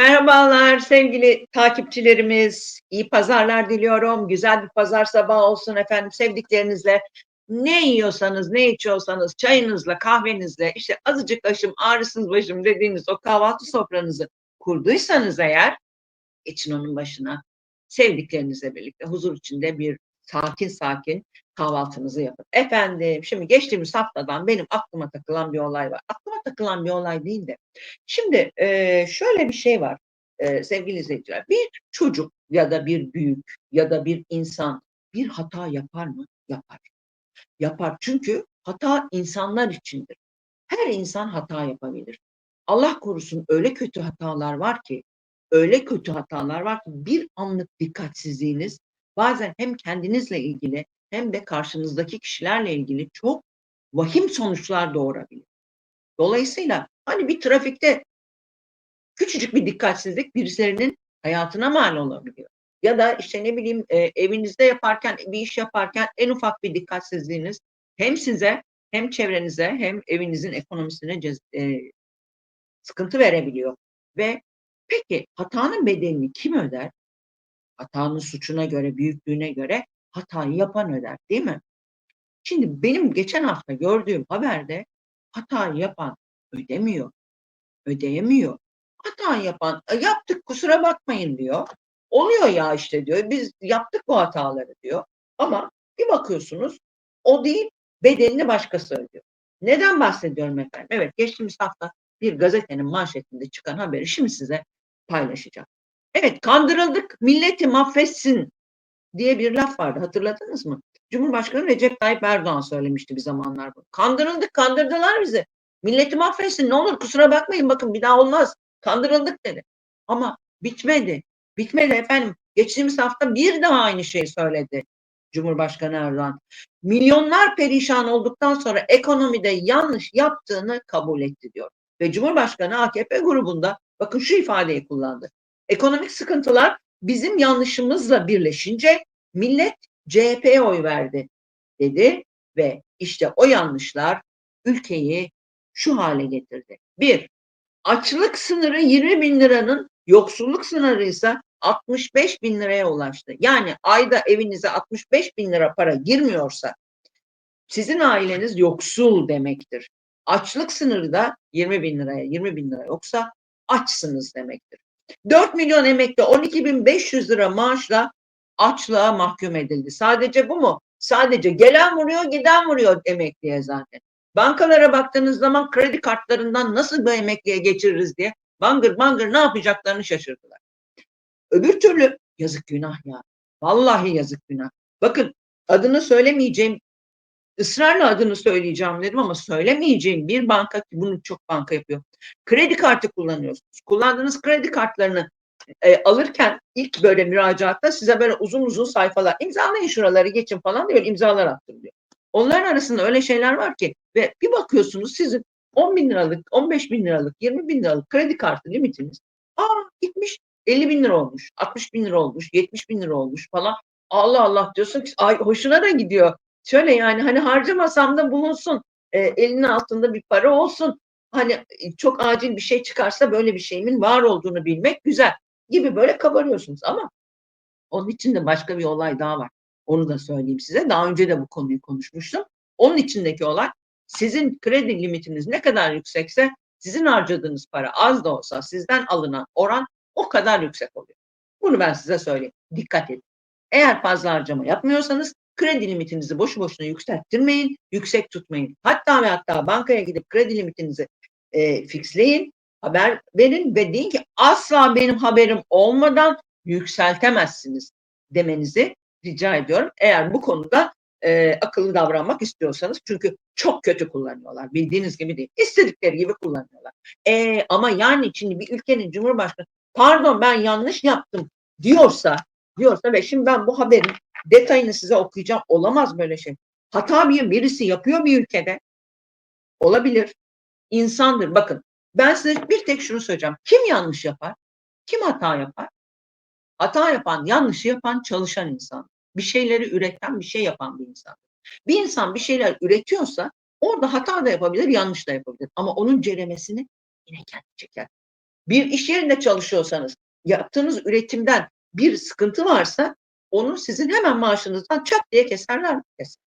Merhabalar sevgili takipçilerimiz. İyi pazarlar diliyorum. Güzel bir pazar sabahı olsun efendim sevdiklerinizle. Ne yiyorsanız, ne içiyorsanız çayınızla, kahvenizle işte azıcık aşım, ağrısız başım dediğiniz o kahvaltı sofranızı kurduysanız eğer geçin onun başına. Sevdiklerinizle birlikte huzur içinde bir sakin sakin kahvaltınızı yapın. Efendim şimdi geçtiğimiz haftadan benim aklıma takılan bir olay var. Aklıma takılan bir olay değil de. Şimdi e, şöyle bir şey var e, sevgili izleyiciler. Bir çocuk ya da bir büyük ya da bir insan bir hata yapar mı? Yapar. Yapar çünkü hata insanlar içindir. Her insan hata yapabilir. Allah korusun öyle kötü hatalar var ki öyle kötü hatalar var ki bir anlık dikkatsizliğiniz bazen hem kendinizle ilgili hem de karşınızdaki kişilerle ilgili çok vahim sonuçlar doğurabilir. Dolayısıyla hani bir trafikte küçücük bir dikkatsizlik birisinin hayatına mal olabiliyor. Ya da işte ne bileyim e, evinizde yaparken bir iş yaparken en ufak bir dikkatsizliğiniz hem size hem çevrenize hem evinizin ekonomisine e, sıkıntı verebiliyor. Ve peki hatanın bedelini kim öder? Hatanın suçuna göre, büyüklüğüne göre hatayı yapan öder değil mi? Şimdi benim geçen hafta gördüğüm haberde hatayı yapan ödemiyor. Ödeyemiyor. Hata yapan e, yaptık kusura bakmayın diyor. Oluyor ya işte diyor. Biz yaptık bu hataları diyor. Ama bir bakıyorsunuz o değil bedelini başkası ödüyor. Neden bahsediyorum efendim? Evet geçtiğimiz hafta bir gazetenin manşetinde çıkan haberi şimdi size paylaşacağım. Evet kandırıldık milleti mahvetsin diye bir laf vardı hatırladınız mı? Cumhurbaşkanı Recep Tayyip Erdoğan söylemişti bir zamanlar bunu. Kandırıldık kandırdılar bizi. Milleti mahvetsin ne olur kusura bakmayın bakın bir daha olmaz. Kandırıldık dedi. Ama bitmedi. Bitmedi efendim. Geçtiğimiz hafta bir daha aynı şeyi söyledi Cumhurbaşkanı Erdoğan. Milyonlar perişan olduktan sonra ekonomide yanlış yaptığını kabul etti diyor. Ve Cumhurbaşkanı AKP grubunda bakın şu ifadeyi kullandı. Ekonomik sıkıntılar bizim yanlışımızla birleşince millet CHP'ye oy verdi dedi ve işte o yanlışlar ülkeyi şu hale getirdi. Bir, açlık sınırı 20 bin liranın yoksulluk sınırı ise 65 bin liraya ulaştı. Yani ayda evinize 65 bin lira para girmiyorsa sizin aileniz yoksul demektir. Açlık sınırı da 20 bin liraya 20 bin lira yoksa açsınız demektir. 4 milyon emekli 12.500 lira maaşla açlığa mahkum edildi. Sadece bu mu? Sadece gelen vuruyor giden vuruyor emekliye zaten. Bankalara baktığınız zaman kredi kartlarından nasıl bu emekliye geçiririz diye bangır bangır ne yapacaklarını şaşırdılar. Öbür türlü yazık günah ya. Vallahi yazık günah. Bakın adını söylemeyeceğim ısrarla adını söyleyeceğim dedim ama söylemeyeceğim bir banka ki bunu çok banka yapıyor. Kredi kartı kullanıyorsunuz. Kullandığınız kredi kartlarını e, alırken ilk böyle müracaatta size böyle uzun uzun sayfalar imzalayın şuraları geçin falan diyor imzalar attım diyor. Onların arasında öyle şeyler var ki ve bir bakıyorsunuz sizin 10 bin liralık, 15 bin liralık, 20 bin liralık kredi kartı limitiniz aa gitmiş 50 bin lira olmuş, 60 bin lira olmuş, 70 bin lira olmuş falan. Allah Allah diyorsun ki ay hoşuna da gidiyor. Şöyle yani hani harcamasam da bulunsun. E, elinin altında bir para olsun. Hani e, çok acil bir şey çıkarsa böyle bir şeyimin var olduğunu bilmek güzel gibi böyle kabarıyorsunuz ama onun için de başka bir olay daha var. Onu da söyleyeyim size. Daha önce de bu konuyu konuşmuştum. Onun içindeki olay sizin kredi limitiniz ne kadar yüksekse sizin harcadığınız para az da olsa sizden alınan oran o kadar yüksek oluyor. Bunu ben size söyleyeyim. Dikkat edin. Eğer fazla harcama yapmıyorsanız kredi limitinizi boşu boşuna yükselttirmeyin, yüksek tutmayın. Hatta ve hatta bankaya gidip kredi limitinizi e, fixleyin, haber verin ve deyin ki asla benim haberim olmadan yükseltemezsiniz demenizi rica ediyorum. Eğer bu konuda e, akıllı davranmak istiyorsanız çünkü çok kötü kullanıyorlar. Bildiğiniz gibi değil. İstedikleri gibi kullanıyorlar. E, ama yani şimdi bir ülkenin cumhurbaşkanı pardon ben yanlış yaptım diyorsa diyorsa ve şimdi ben bu haberin detayını size okuyacağım. Olamaz böyle şey. Hata bir birisi yapıyor bir ülkede. Olabilir. İnsandır. Bakın ben size bir tek şunu söyleyeceğim. Kim yanlış yapar? Kim hata yapar? Hata yapan, yanlışı yapan çalışan insan. Bir şeyleri üreten, bir şey yapan bir insan. Bir insan bir şeyler üretiyorsa orada hata da yapabilir, yanlış da yapabilir. Ama onun ceremesini yine kendi çeker. Bir iş yerinde çalışıyorsanız yaptığınız üretimden bir sıkıntı varsa onu sizin hemen maaşınızdan çat diye keserler mi? Keser.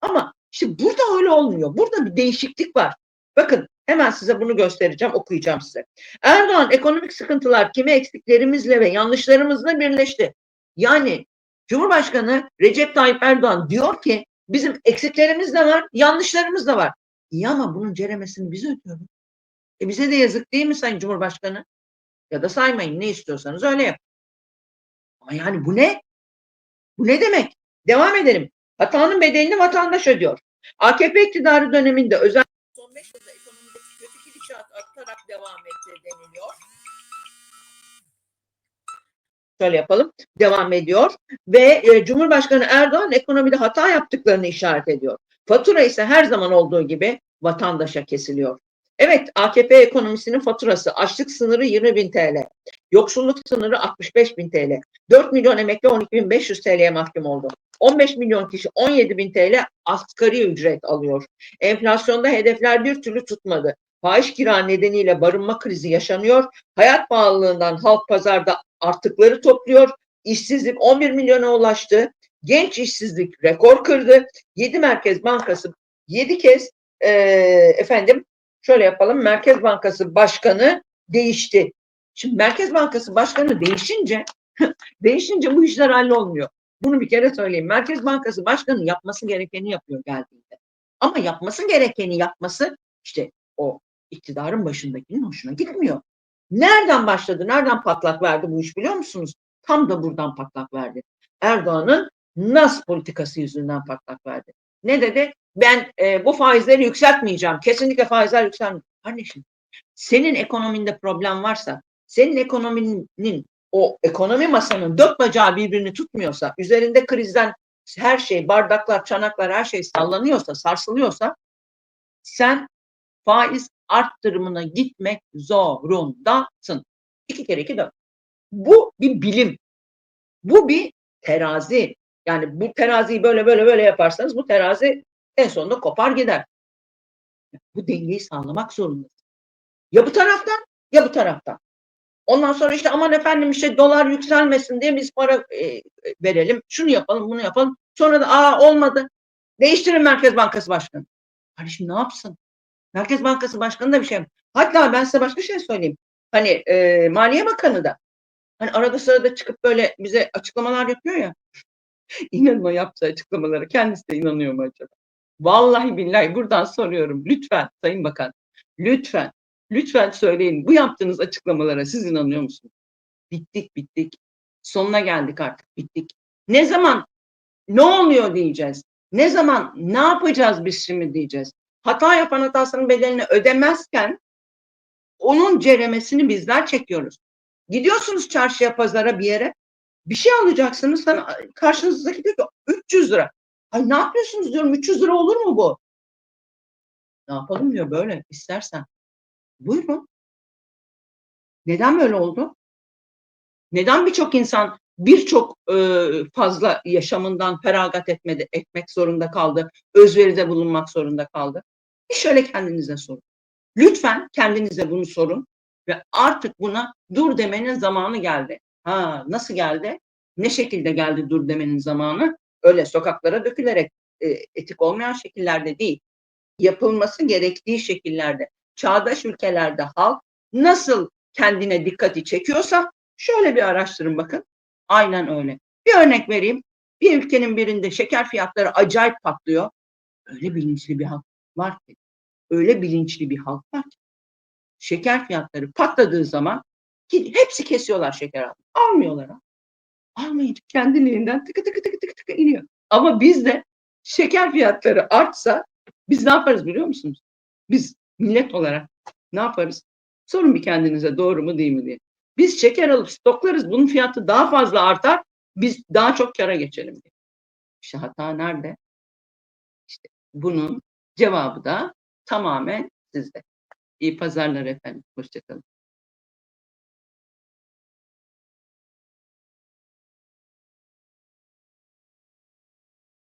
Ama işte burada öyle olmuyor. Burada bir değişiklik var. Bakın hemen size bunu göstereceğim, okuyacağım size. Erdoğan ekonomik sıkıntılar kimi eksiklerimizle ve yanlışlarımızla birleşti. Yani Cumhurbaşkanı Recep Tayyip Erdoğan diyor ki bizim eksiklerimiz de var, yanlışlarımız da var. İyi ama bunun ceremesini biz ödüyoruz. E bize de yazık değil mi Sayın Cumhurbaşkanı? Ya da saymayın ne istiyorsanız öyle yapın. Ama yani bu ne? Bu ne demek? Devam edelim. Hatanın bedelini vatandaş ödüyor. AKP iktidarı döneminde özel son 5 yılda ekonomideki kötü gidişat artarak devam etti deniliyor. Şöyle yapalım. Devam ediyor. Ve e, Cumhurbaşkanı Erdoğan ekonomide hata yaptıklarını işaret ediyor. Fatura ise her zaman olduğu gibi vatandaşa kesiliyor. Evet AKP ekonomisinin faturası açlık sınırı 20 bin TL. Yoksulluk sınırı 65 bin TL. 4 milyon emekli 12 bin 500 TL'ye mahkum oldu. 15 milyon kişi 17 bin TL asgari ücret alıyor. Enflasyonda hedefler bir türlü tutmadı. Fahiş kira nedeniyle barınma krizi yaşanıyor. Hayat pahalılığından halk pazarda artıkları topluyor. İşsizlik 11 milyona ulaştı. Genç işsizlik rekor kırdı. 7 Merkez Bankası 7 kez e, efendim şöyle yapalım. Merkez Bankası Başkanı değişti. Şimdi Merkez Bankası Başkanı değişince değişince bu işler hallolmuyor. Bunu bir kere söyleyeyim. Merkez Bankası Başkanı yapması gerekeni yapıyor geldiğinde. Ama yapması gerekeni yapması işte o iktidarın başındakinin hoşuna gitmiyor. Nereden başladı, nereden patlak verdi bu iş biliyor musunuz? Tam da buradan patlak verdi. Erdoğan'ın nas politikası yüzünden patlak verdi. Ne dedi? Ben e, bu faizleri yükseltmeyeceğim. Kesinlikle faizler yükselmeyecek. Kardeşim senin ekonominde problem varsa, senin ekonominin o ekonomi masanın dört bacağı birbirini tutmuyorsa, üzerinde krizden her şey, bardaklar, çanaklar her şey sallanıyorsa, sarsılıyorsa sen faiz arttırımına gitmek zorundasın. İki kere iki dört. Bu bir bilim. Bu bir terazi. Yani bu teraziyi böyle böyle böyle yaparsanız bu terazi en sonunda kopar gider. Bu dengeyi sağlamak zorundasın. Ya bu taraftan ya bu taraftan. Ondan sonra işte aman efendim işte dolar yükselmesin diye biz para e, verelim. Şunu yapalım, bunu yapalım. Sonra da aa olmadı. Değiştirin Merkez Bankası Başkanı. Kardeşim ne yapsın? Merkez Bankası Başkanı da bir şey. Hatta ben size başka şey söyleyeyim. Hani e, Maliye Bakanı da hani arada sırada çıkıp böyle bize açıklamalar yapıyor ya. İnanın o yaptığı açıklamalara kendisi de inanıyor mu acaba? Vallahi billahi buradan soruyorum. Lütfen Sayın Bakan, lütfen, lütfen söyleyin. Bu yaptığınız açıklamalara siz inanıyor musunuz? Bittik, bittik. Sonuna geldik artık, bittik. Ne zaman, ne oluyor diyeceğiz. Ne zaman, ne yapacağız biz şimdi diyeceğiz. Hata yapan hatasının bedelini ödemezken onun ceremesini bizler çekiyoruz. Gidiyorsunuz çarşıya, pazara bir yere. Bir şey alacaksınız. Sana karşınızdaki diyor ki 300 lira. Ay ne yapıyorsunuz diyorum 300 lira olur mu bu? Ne yapalım diyor böyle istersen. Buyurun. Neden böyle oldu? Neden birçok insan birçok fazla yaşamından feragat etmedi, etmek zorunda kaldı, özveride bulunmak zorunda kaldı? Bir şöyle kendinize sorun. Lütfen kendinize bunu sorun ve artık buna dur demenin zamanı geldi. Ha nasıl geldi? Ne şekilde geldi dur demenin zamanı? Öyle sokaklara dökülerek e, etik olmayan şekillerde değil. Yapılması gerektiği şekillerde. Çağdaş ülkelerde halk nasıl kendine dikkati çekiyorsa şöyle bir araştırın bakın. Aynen öyle. Bir örnek vereyim. Bir ülkenin birinde şeker fiyatları acayip patlıyor. Öyle bilinçli bir halk var ki. Öyle bilinçli bir halk var ki. Şeker fiyatları patladığı zaman hepsi kesiyorlar şeker almayı. Almıyorlar. Almayınca kendiliğinden tıkı tıkı tıkı tıkı tıkı iniyor. Ama bizde şeker fiyatları artsa biz ne yaparız biliyor musunuz? Biz millet olarak ne yaparız? Sorun bir kendinize doğru mu değil mi diye. Biz şeker alıp stoklarız. Bunun fiyatı daha fazla artar. Biz daha çok kara geçelim diye. İşte hata nerede? İşte bunun cevabı da tamamen sizde. İyi pazarlar efendim. Hoşçakalın.